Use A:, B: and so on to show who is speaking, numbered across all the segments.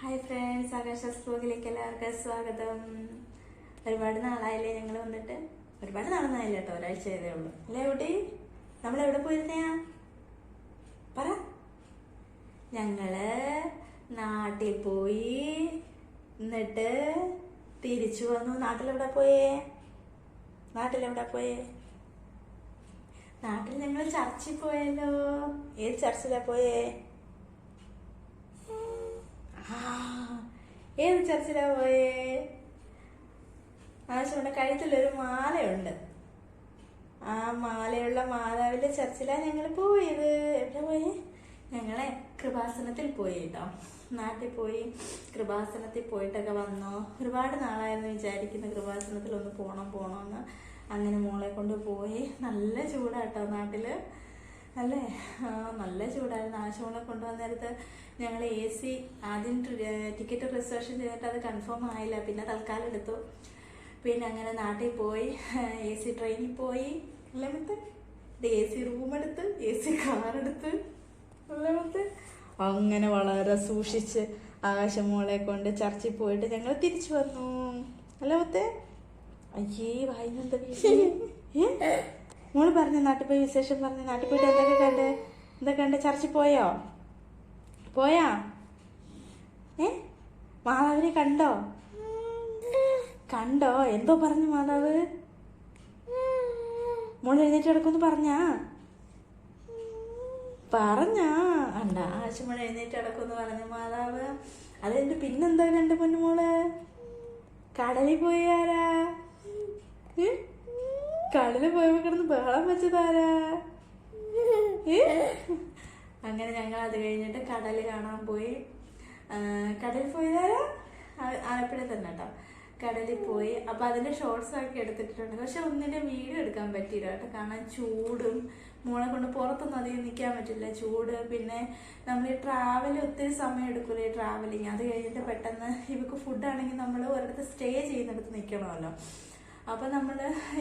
A: Hi friends ആകാശ ബ്ലോഗിലേക്ക് എല്ലാവർക്കും സ്വാഗതം. ഒരുപാട് നാളായില്ലേ ഞങ്ങൾ വന്നിട്ട്? ഒരുപാട് നാളൊന്നായില്ല കേട്ടോ ഒരാഴ്ച ചെയ്തേ ഉള്ളൂ. അല്ലേ കുട്ടി നമ്മൾ എവിടെ പോയിരുന്നയാ പറ. ഞങ്ങൾ നാട്ടിൽ പോയി എന്നിട്ട് തിരിച്ചു വന്നു. നാട്ടിലെവിടെ പോയേ? നാട്ടിലെവിടെ പോയേ? നാട്ടിൽ ഞങ്ങൾ ചർച്ചിൽ പോയല്ലോ. ഏത് ചർച്ചിലാ പോയേ? ഏത് ചർച്ചിലാ പോയേ? ആവശ്യമുണ്ട് കഴുത്തിലൊരു മാലയുണ്ട്. ആ മാലയുള്ള മാതാവിന്റെ ചർച്ചിലാ ഞങ്ങൾ പോയത്. എവിടെ പോയി? ഞങ്ങളെ കൃപാസനത്തിൽ പോയി കേട്ടോ നാട്ടിൽ പോയി കൃപാസനത്തിൽ പോയിട്ടൊക്കെ വന്നു. ഒരുപാട് നാളായിരുന്നു വിചാരിക്കുന്ന കൃപാസനത്തിൽ ഒന്ന് പോണം പോണമെന്ന് അങ്ങനെ മോളെ കൊണ്ട് പോയി. നല്ല ചൂടാട്ടോ നാട്ടിൽ. അല്ലേ? നല്ല ചൂടായിരുന്നു. ആശുമോളെ കൊണ്ടുവന്ന നേരത്ത് ഞങ്ങൾ എ സി ആദ്യം ടിക്കറ്റ് റിസർവേഷൻ ചെയ്തിട്ട് അത് കൺഫേം ആയില്ല. പിന്നെ തൽക്കാലം എടുത്തു. പിന്നെ അങ്ങനെ നാട്ടിൽ പോയി എ സി ട്രെയിനിൽ പോയി. ലെവത്ത് എ സി റൂം എടുത്ത് എ സി കാർ എടുത്ത്. ലെവത്ത് അങ്ങനെ വളരെ സൂക്ഷിച്ച് ആകാശമോളെ കൊണ്ട് ചർച്ചിൽ പോയിട്ട് ഞങ്ങൾ തിരിച്ചു വന്നു. അല്ലേ മത്തേ അയ്യേ വായിന്നെന്താ ഏ? മോൾ പറഞ്ഞു നാട്ടിൽ പോയി വിശേഷം പറഞ്ഞു നാട്ടിൽ പോയിട്ട് എന്തൊക്കെ കണ്ട്? എന്തൊക്കെ കണ്ട്? ചർച്ചിൽ പോയോ? പോയാ? ഏ? മാതാവിനെ കണ്ടോ? കണ്ടോ? എന്തോ പറഞ്ഞു മാതാവ്? മോൾ എഴുന്നേറ്റ് കിടക്കുമെന്ന് പറഞ്ഞാ? പറഞ്ഞാ? അണ്ട മോൾ എഴുന്നേറ്റ് കിടക്കുമെന്ന് പറഞ്ഞു മാതാവ്. അതെന്റെ പിന്നെന്താ കണ്ട് പൊന്നുമോൾ കടലിൽ പോയാരാ? കടലിൽ പോയപ്പോ കിടന്ന് ബഹളം വെച്ചതാരാ? അങ്ങനെ ഞങ്ങൾ അത് കഴിഞ്ഞിട്ട് കടൽ കാണാൻ പോയി. കടലിൽ പോയതാരാ? ആലപ്പുഴ തന്നെ കേട്ടോ. കടലിൽ പോയി. അപ്പൊ അതിന്റെ ഷോർട്സ് ഒക്കെ എടുത്തിട്ടുണ്ട്. പക്ഷെ ഒന്നിന്റെ വീഡിയോ എടുക്കാൻ പറ്റിയില്ല കേട്ടോ. കാരണം ചൂടും മോളെ കൊണ്ട് പുറത്തൊന്നും അധികം നിൽക്കാൻ പറ്റില്ല. ചൂട് പിന്നെ നമ്മൾ ഈ ട്രാവൽ ഒത്തിരി സമയം എടുക്കൂലേ ട്രാവലിങ് അത് കഴിഞ്ഞിട്ട് പെട്ടെന്ന് ഇവക്ക് ഫുഡാണെങ്കിൽ നമ്മൾ ഒരിടത്ത് സ്റ്റേ ചെയ്യുന്നിടത്ത് നിൽക്കണമല്ലോ അപ്പൊ നമ്മൾ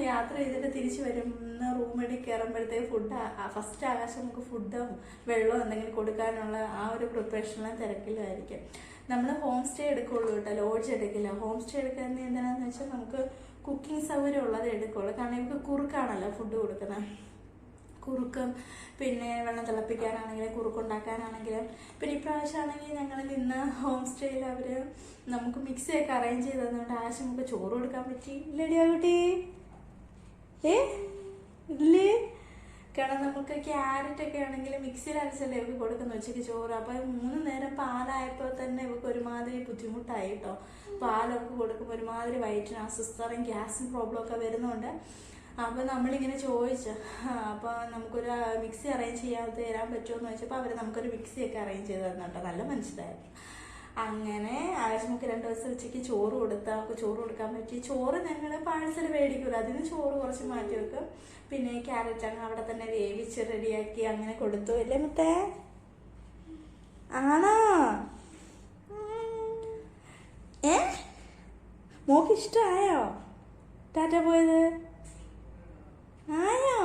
A: യാത്ര ചെയ്തിട്ട് തിരിച്ചു വരുന്ന റൂമിൽ കയറുമ്പോഴത്തേക്ക് ഫുഡ് ഫസ്റ്റ് ആകാശം നമുക്ക് ഫുഡും വെള്ളവും എന്തെങ്കിലും കൊടുക്കാനുള്ള ആ ഒരു പ്രിപ്പറേഷനിലും തിരക്കിലായിരിക്കും. നമ്മൾ ഹോം സ്റ്റേ എടുക്കുള്ളൂ കേട്ടോ ലോഡ്ജ് എടുക്കില്ല. ഹോം സ്റ്റേ എടുക്കുന്നത് എന്തിനാന്ന് വെച്ചാൽ നമുക്ക് കുക്കിംഗ് സൗകര്യം ഉള്ളത് എടുക്കുള്ളൂ. കാരണം ഇവർക്ക് കുറുക്കാണല്ലോ ഫുഡ് കൊടുക്കുന്നത്. കുറുക്കും പിന്നെ വെള്ളം തിളപ്പിക്കാനാണെങ്കിലും കുറുക്കുണ്ടാക്കാനാണെങ്കിലും. പിന്നെ ഇപ്രാവശ്യമാണെങ്കിൽ ഞങ്ങൾ നിന്ന് ഹോം സ്റ്റേയിൽ അവർ നമുക്ക് മിക്സിയൊക്കെ അറേഞ്ച് ചെയ്ത് തന്നുകൊണ്ട് ആവശ്യം നമുക്ക് ചോറ് കൊടുക്കാൻ പറ്റി. ഇല്ലടിയാ കുട്ടി? ഏ? ഇല്ലേ? കാരണം നമുക്ക് ക്യാരറ്റ് ഒക്കെ ആണെങ്കിൽ മിക്സിയിൽ അരച്ചല്ലേ ഇവർക്ക് കൊടുക്കുന്ന ഉച്ചയ്ക്ക് ചോറ്. അപ്പോൾ മൂന്ന് നേരം പാലായപ്പോൾ തന്നെ ഇവർക്ക് ഒരുമാതിരി ബുദ്ധിമുട്ടായി കേട്ടോ പാലൊക്കെ കൊടുക്കുമ്പോൾ ഒരുമാതിരി വയറ്റിന് അസ്വസ്ഥതയും ഗ്യാസും പ്രോബ്ലം ഒക്കെ വരുന്നുണ്ട് അപ്പൊ നമ്മളിങ്ങനെ ചോദിച്ചു ആ, അപ്പൊ നമുക്കൊരു മിക്സി അറേഞ്ച് ചെയ്യാൻ തരാൻ പറ്റുമോ എന്ന് ചോദിച്ചപ്പോൾ അവർ നമുക്കൊരു മിക്സി ഒക്കെ അറേഞ്ച് ചെയ്ത് തന്നിട്ടോ നല്ല മനസ്സിലായിരുന്നു. അങ്ങനെ ആവശ്യമൊക്കെ രണ്ട് ദിവസം ഉച്ചയ്ക്ക് ചോറ് കൊടുത്താൽ ചോറ് കൊടുക്കാൻ പറ്റി. ചോറ് ഞങ്ങൾ പാഴ്സൽ മേടിക്കൂല. അതിന് ചോറ് കുറച്ച് മാറ്റി വെക്കും. പിന്നെ ക്യാരറ്റ് അങ്ങ് അവിടെ തന്നെ വേവിച്ച് റെഡിയാക്കി അങ്ങനെ കൊടുത്തു. അല്ലേ മുത്തേ? ആണോ? ഏ? മോക്ക് ഇഷ്ടമായോ ടാറ്റ പോയത്? ആയോ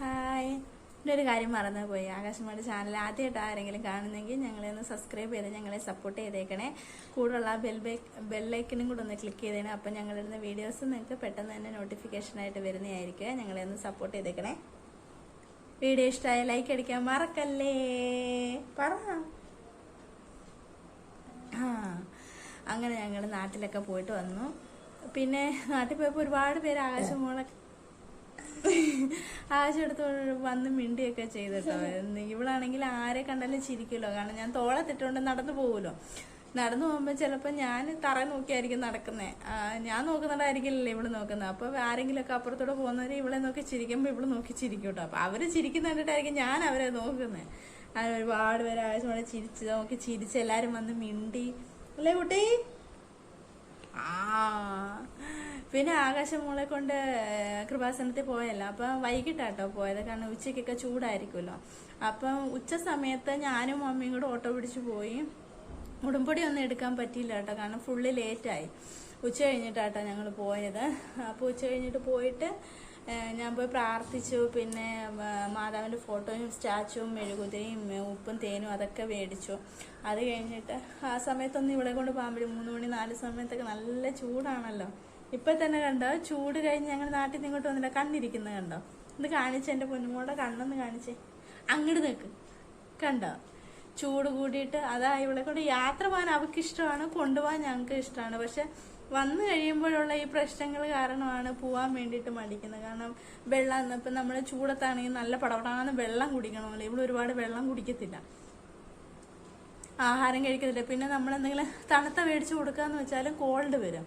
A: ഹായ്. എന്റെ ഒരു കാര്യം മറന്നു പോയി ആകാശവാണി ചാനൽ ആദ്യമായിട്ട് ആരെങ്കിലും കാണുന്നെങ്കിൽ ഞങ്ങളെ ഒന്ന് സബ്സ്ക്രൈബ് ചെയ്ത് ഞങ്ങളെ സപ്പോർട്ട് ചെയ്തേക്കണേ. കൂടുള്ള ബെൽ ബെല്ലൈക്കനും കൂടെ ഒന്ന് ക്ലിക്ക് ചെയ്തേ അപ്പം ഞങ്ങളിടുന്ന വീഡിയോസ് നിങ്ങൾക്ക് പെട്ടെന്ന് തന്നെ നോട്ടിഫിക്കേഷനായിട്ട് വരുന്നതായിരിക്കും. ഞങ്ങളെ ഒന്ന് സപ്പോർട്ട് ചെയ്തേക്കണേ. വീഡിയോ ഇഷ്ടമായ ലൈക്ക് അടിക്കാൻ മറക്കല്ലേ? പറ. അങ്ങനെ ഞങ്ങൾ നാട്ടിലൊക്കെ പോയിട്ട് വന്നു. പിന്നെ നാട്ടിൽ പോയപ്പോൾ ഒരുപാട് പേര് ആകാശമോളെ ആകാശം എടുത്ത് വന്ന് മിണ്ടിയൊക്കെ ചെയ്തിട്ടോ. ഇവളാണെങ്കിൽ ആരെ കണ്ടാലും ചിരിക്കുമല്ലോ. കാരണം ഞാൻ തോളത്തിട്ടുകൊണ്ട് നടന്നു പോകുമല്ലോ നടന്നു പോകുമ്പോൾ ചിലപ്പോൾ ഞാൻ തറ നോക്കിയായിരിക്കും നടക്കുന്നത് ഞാൻ നോക്കുന്നുണ്ടായിരിക്കില്ലല്ലോ ഇവൾ നോക്കുന്നത്. അപ്പോൾ ആരെങ്കിലുമൊക്കെ അപ്പുറത്തൂടെ പോകുന്നവർ ഇവളെ നോക്കി ചിരിക്കുമ്പോൾ ഇവൾ നോക്കി ചിരിക്കും കേട്ടോ അപ്പോൾ അവർ ചിരിക്കുന്ന കണ്ടിട്ടായിരിക്കും ഞാൻ അവരെ നോക്കുന്നത് അങ്ങനെ ഒരുപാട് പേര് ആവശ്യമാണ് ചിരിച്ച് നോക്കി ചിരിച്ച് എല്ലാവരും വന്ന് മിണ്ടി. അല്ലേ കുട്ടി? ആ. പിന്നെ ആകാശമോളെ കൊണ്ട് കൃപാസനത്തിൽ പോയല്ലോ. അപ്പം വൈകിട്ടാട്ടോ പോയത്. കാരണം ഉച്ചയ്ക്കൊക്കെ ചൂടായിരിക്കുമല്ലോ. അപ്പം ഉച്ച സമയത്ത് ഞാനും മമ്മിയും കൂടെ ഓട്ടോ പിടിച്ച് പോയി. ഉടുമ്പൊടി ഒന്നും എടുക്കാൻ പറ്റിയില്ല കേട്ടോ. കാരണം ഫുള്ള് ലേറ്റായി ഉച്ച കഴിഞ്ഞിട്ടാട്ടോ ഞങ്ങൾ പോയത്. അപ്പോൾ ഉച്ച കഴിഞ്ഞിട്ട് പോയിട്ട് ഞാൻ പോയി പ്രാർത്ഥിച്ചു. പിന്നെ മാതാവിന്റെ ഫോട്ടോയും സ്റ്റാച്ചുവും മെഴുകുതിരിയും ഉപ്പും തേനും അതൊക്കെ മേടിച്ചു. അത് കഴിഞ്ഞിട്ട് ആ സമയത്തൊന്നും ഇവിടെ കൊണ്ട് പോകാൻ പറ്റും മൂന്ന് മണി നാല് സമയത്തൊക്കെ നല്ല ചൂടാണല്ലോ. ഇപ്പം തന്നെ കണ്ടോ? ചൂട് കഴിഞ്ഞ് ഞങ്ങൾ നാട്ടിൽ നിന്ന് ഇങ്ങോട്ട് വന്നില്ല. കണ്ണിരിക്കുന്നത് കണ്ടോ? ഇത് കാണിച്ച് എന്റെ പൊന്നുമോടെ കണ്ണൊന്ന് കാണിച്ചേ. അങ്ങോട്ട് നിൽക്ക് കണ്ടോ? ചൂട് കൂടിയിട്ട് അതാ ഇവിടെ കൊണ്ട് യാത്ര പോകാൻ അവർക്ക് ഇഷ്ടമാണ് കൊണ്ടുപോകാൻ ഞങ്ങൾക്ക് ഇഷ്ടമാണ്. പക്ഷെ വന്നു കഴിയുമ്പോഴുള്ള ഈ പ്രശ്നങ്ങൾ കാരണമാണ് പോവാൻ വേണ്ടിയിട്ട് മടിക്കുന്നത്. കാരണം വെള്ളം ഇപ്പം നമ്മൾ ചൂടത്താണെങ്കിൽ നല്ല പടപടാന്ന് വെള്ളം കുടിക്കണമല്ലോ. ഇവിടെ ഒരുപാട് വെള്ളം കുടിക്കത്തില്ല. ആഹാരം കഴിക്കത്തില്ല. പിന്നെ നമ്മൾ എന്തെങ്കിലും തണുത്ത മേടിച്ച് കൊടുക്കാന്ന് വെച്ചാലും കോൾഡ് വരും.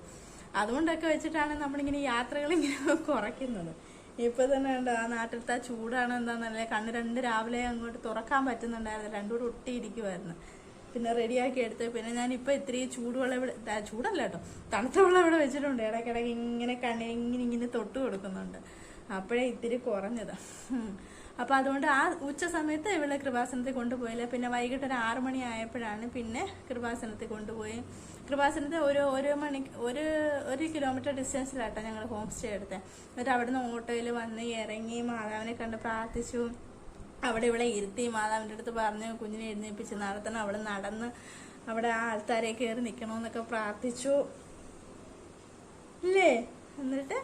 A: അതുകൊണ്ടൊക്കെ വെച്ചിട്ടാണ് നമ്മളിങ്ങനെ യാത്രകൾ ഇങ്ങനെ കുറയ്ക്കുന്നത്. ഇപ്പൊ തന്നെ ഉണ്ട് ആ നാട്ടിലത്തെ ചൂടാണ് എന്താന്നല്ലേ കണ്ണ് രണ്ട് രാവിലെ അങ്ങോട്ട് തുറക്കാൻ പറ്റുന്നുണ്ടായിരുന്നു രണ്ടുകൂടെ ഒട്ടിയിരിക്കുമായിരുന്നു പിന്നെ റെഡിയാക്കി എടുത്ത് പിന്നെ ഇപ്പൊ ഇത്തിരി ചൂടുവെള്ളം ഇവിടെ ചൂടല്ല കേട്ടോ തണുത്ത വെള്ളം ഇവിടെ വെച്ചിട്ടുണ്ട്. ഇടയ്ക്കിടയ്ക്ക് ഇങ്ങനെ കണ്ണിന് ഇങ്ങനെ ഇങ്ങനെ തൊട്ട് കൊടുക്കുന്നുണ്ട്. അപ്പോഴേ ഇത്തിരി കുറഞ്ഞത്. ഉം. അപ്പൊ അതുകൊണ്ട് ആ ഉച്ച സമയത്ത് ഇവിടെ കൃപാസനത്തിൽ കൊണ്ടുപോയില്ല. പിന്നെ വൈകിട്ട് ഒരു ആറു മണി ആയപ്പോഴാണ് പിന്നെ കൃപാസനത്തിൽ കൊണ്ടുപോയി. കൃപാസനത്തിൽ ഒരു ഒരു മണി ഒരു ഒരു കിലോമീറ്റർ ഡിസ്റ്റൻസിലാട്ടോ ഞങ്ങൾ ഹോം സ്റ്റേ എടുത്തത് എന്നിട്ട് അവിടുന്ന് ഓട്ടോയിൽ വന്ന് ഇറങ്ങി മാതാവിനെ കണ്ട് പ്രാർത്ഥിച്ചു. അവിടെ ഇവിടെ ഇരുത്തി മാതാവിന്റെ അടുത്ത് പറഞ്ഞ് കുഞ്ഞിനെ എഴുന്നേൽപ്പിച്ച് നടത്തണം. അവിടെ നടന്ന് അവിടെ ആ ആൾക്കാരെ കയറി നിൽക്കണമെന്നൊക്കെ പ്രാർത്ഥിച്ചു. ഇല്ലേ? എന്നിട്ട്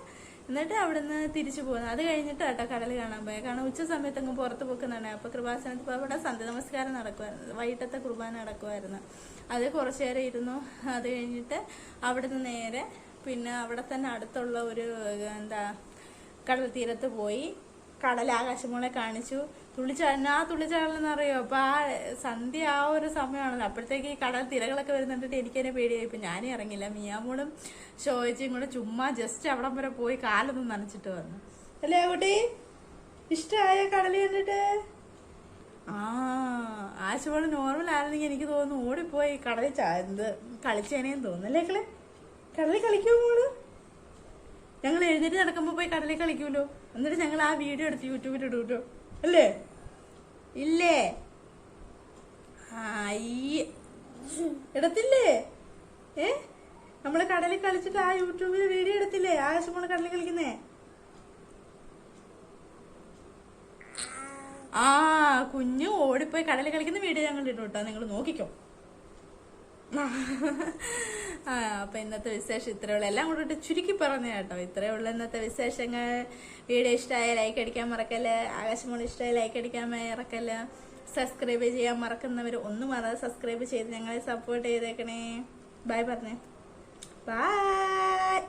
A: എന്നിട്ട് അവിടുന്ന് തിരിച്ചു പോകുന്നു അത് കഴിഞ്ഞിട്ട് കേട്ടോ കടൽ കാണാൻ പോയത് കാരണം ഉച്ച സമയത്ത് അങ്ങ് പുറത്ത് പോക്കുന്നതാണ് അപ്പൊ കൃപാസനത്തിൽ പോയി അവിടെ സന്ധ്യ നമസ്കാരം നടക്കുമായിരുന്നു വൈകിട്ടത്തെ കുർബാന നടക്കുമായിരുന്നു അത് കുറച്ചു നേരം ഇരുന്നു. അത് കഴിഞ്ഞിട്ട് അവിടുന്ന് നേരെ പിന്നെ അവിടെ തന്നെ അടുത്തുള്ള ഒരു എന്താ കടൽ തീരത്ത് പോയി. കടൽ ആകാശമോളെ കാണിച്ചു. തുള്ളിച്ചാടന ആ തുള്ളിച്ചാടലെന്ന് അറിയോ? അപ്പൊ ആ സന്ധ്യ ആ ഒരു സമയമാണല്ലോ. അപ്പോഴത്തേക്ക് ഈ കടൽ തിരകളൊക്കെ വരുന്നുണ്ടിട്ട് എനിക്കെന്നെ പേടിയായി. ഇപ്പൊ ഞാനേ ഇറങ്ങില്ല മിയാമോളും ഷോയിച്ചും കൂടെ ചുമ്മാ ജസ്റ്റ് അവിടം വരെ പോയി കാലൊന്നും നനച്ചിട്ട് വന്നു. അല്ലേ കുട്ടി ഇഷ്ടമായ കടൽ കണ്ടിട്ട്? ആ ആശുപോലെ നോർമൽ ആയിരുന്നെങ്കിൽ എനിക്ക് തോന്നുന്നു ഓടിപ്പോയി കടലിൽ ചാ എന്ത് കളിച്ചേനേന്ന് തോന്നുന്നു. അല്ലേ കളെ കടലിൽ കളിക്കുമോ മോൾ? ഞങ്ങൾ എഴുന്നേറ്റ് നടക്കുമ്പോ പോയി കടലിൽ കളിക്കൂലോ? എന്നിട്ട് ഞങ്ങൾ ആ വീഡിയോ എടുത്ത് യൂട്യൂബിൽ ഇടൂട്ടോ? അല്ലേ? ഇല്ലേ? ആയി. ഇടത്തില്ലേ ഏ? നമ്മൾ കടലിൽ കളിച്ചിട്ട് ആ യൂട്യൂബിൽ വീഡിയോ എടുത്തില്ലേ? ആകാശം നമ്മൾ കടലിൽ കളിക്കുന്നേ? ആ കുഞ്ഞു ഓടിപ്പോയി കടലിൽ കളിക്കുന്ന വീഡിയോ ഞങ്ങൾ ഇടും കേട്ടോ. നിങ്ങൾ നോക്കിക്കോ. ആ അപ്പൊ ഇന്നത്തെ വിശേഷം ഇത്രയേ ഉള്ളൂ എല്ലാം കൂടെ ചുരുക്കി പറഞ്ഞു കേട്ടോ. ഇത്രയേ ഉള്ളൂ ഇന്നത്തെ വിശേഷങ്ങൾ. വീഡിയോ ഇഷ്ടമായ ലൈക്ക് അടിക്കാൻ മറക്കല്ല? ആകാശമോട് ഇഷ്ടമായ ലൈക്ക് അടിക്കാൻ മറക്കല്ലേ? സബ്സ്ക്രൈബ് ചെയ്യാൻ മറക്കുന്നവർ ഒന്നും മറന്ന് സബ്സ്ക്രൈബ് ചെയ്ത് ഞങ്ങളെ സപ്പോർട്ട് ചെയ്തേക്കണേ. ബൈ പറഞ്ഞേ. ബൈ